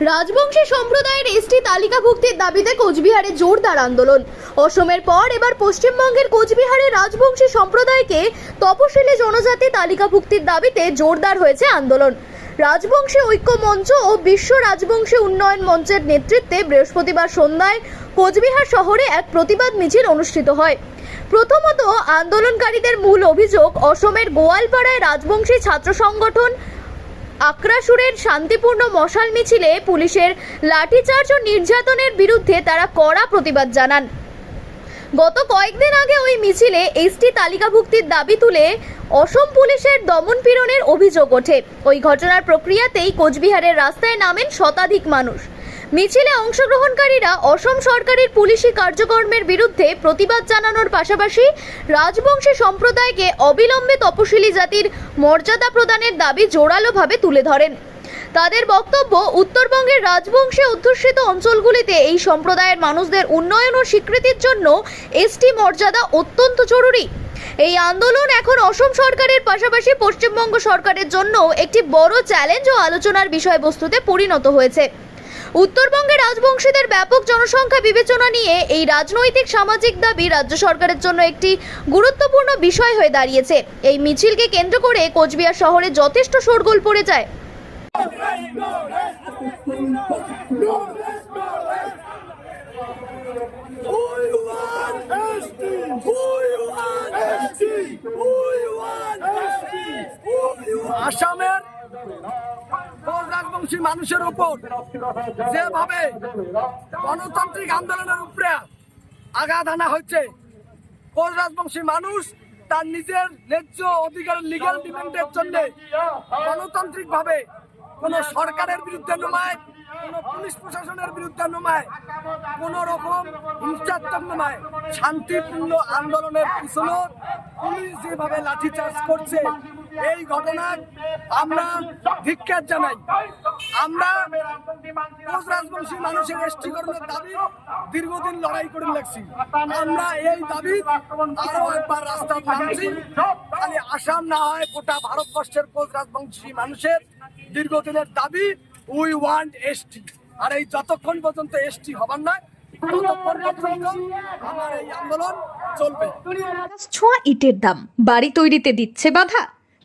রাজবংশী সম্প্রদায়ের এসটি তালিকাভুক্তির দাবিতে কোচবিহারে জোরদার আন্দোলন। অসমের পর এবার পশ্চিমবঙ্গের কোচবিহারে রাজবংশী সম্প্রদায়কে তপশিলি জনজাতি তালিকাভুক্তির দাবিতে জোরদার হয়েছে আন্দোলন। রাজবংশী ঐক্য মঞ্চ ও বিশ্ব রাজবংশী উন্নয়ন মঞ্চের নেতৃত্বে বৃহস্পতিবার সন্ধ্যায় কোচবিহার শহরে এক প্রতিবাদ মিছিল অনুষ্ঠিত হয়। প্রথমত আন্দোলনকারীদের মূল অভিযোগ, অসমের গোয়ালপাড়ায় রাজবংশী ছাত্র সংগঠন আক্রাসুরের শান্তিপূর্ণ মশাল মিছিলে পুলিশের লাঠিচার্জ ও নির্যাতনের বিরুদ্ধে তারা কড়া প্রতিবাদ জানান। গত কয়েকদিন আগে ওই মিছিলে এসটি তালিকাভুক্তির দাবি তুলে অসম পুলিশের দমন পীড়নের অভিযোগ ওঠে। ওই ঘটনার প্রক্রিয়াতেই কোচবিহারের রাস্তায় নামেন শতাধিক মানুষ। মিছিলে অংশগ্রহণকারীরা অসম সরকারের পুলিশি কার্যক্রমের বিরুদ্ধে প্রতিবাদ জানানোর পাশাপাশি রাজবংশী সম্প্রদায়কে অবিলম্বে তপশিলি জাতির মর্যাদা প্রদানের দাবি জোরালোভাবে তুলে ধরেন। তাদের বক্তব্য, উত্তরবঙ্গের রাজবংশে অধ্যুষিত অঞ্চলগুলিতে এই সম্প্রদায়ের মানুষদের উন্নয়ন ও স্বীকৃতির জন্য এসটি মর্যাদা অত্যন্ত জরুরি। এই আন্দোলন এখন অসম সরকারের পাশাপাশি পশ্চিমবঙ্গ সরকারের জন্য একটি বড় চ্যালেঞ্জ ও আলোচনার বিষয়বস্তুতে পরিণত হয়েছে। উত্তরবঙ্গে রাজবংশীদের ব্যাপক জনসংখ্যা বিবেচনা নিয়ে এই রাজনৈতিক সামাজিক দাবি রাজ্য সরকারের জন্য একটি গুরুত্বপূর্ণ বিষয় হয়ে দাঁড়িয়েছে। এই মিছিলকে কেন্দ্র করে কোচবিহার শহরে যথেষ্ট শোরগোল পড়ে যায়। আসামের রাজবংশী মানুষের উপর যেভাবে গণতান্ত্রিক আন্দোলনের উপরে আঘাত আনা হচ্ছে কোচ রাজবংশী মানুষ তার নিজের ন্যায্য অধিকারের লিগ্যাল ডিমান্ডের জন্য গণতান্ত্রিক ভাবে কোন সরকারের বিরুদ্ধে নমায় কোন পুলিশ প্রশাসনের বিরুদ্ধে নমায় কোন রকম হিংসাত্মক নমায় শান্তিপূর্ণ আন্দোলনের পিছনে পুলিশ যেভাবে লাঠিচার্জ করছে এই ঘটনায় আমরা ধিক্ষার জানাই। আমরা রাজবংশী মানুষের এসটিকরণের দাবি দীর্ঘদিন লড়াই করে লাগছি আমরা এই দাবি আরও একবার রাস্তা নামছি। খালি আসাম না হয়, গোটা ভারতবর্ষের কোচ রাজবংশী মানুষের দীর্ঘদিনের দাবি উই ওয়ান্ট এসটি আর এই যতক্ষণ পর্যন্ত এসটি হবার চলবে। ছোঁয়া ইটের দাম, বাড়ি তৈরিতে দিচ্ছে বাধা।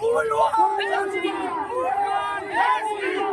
Union! Union! Union!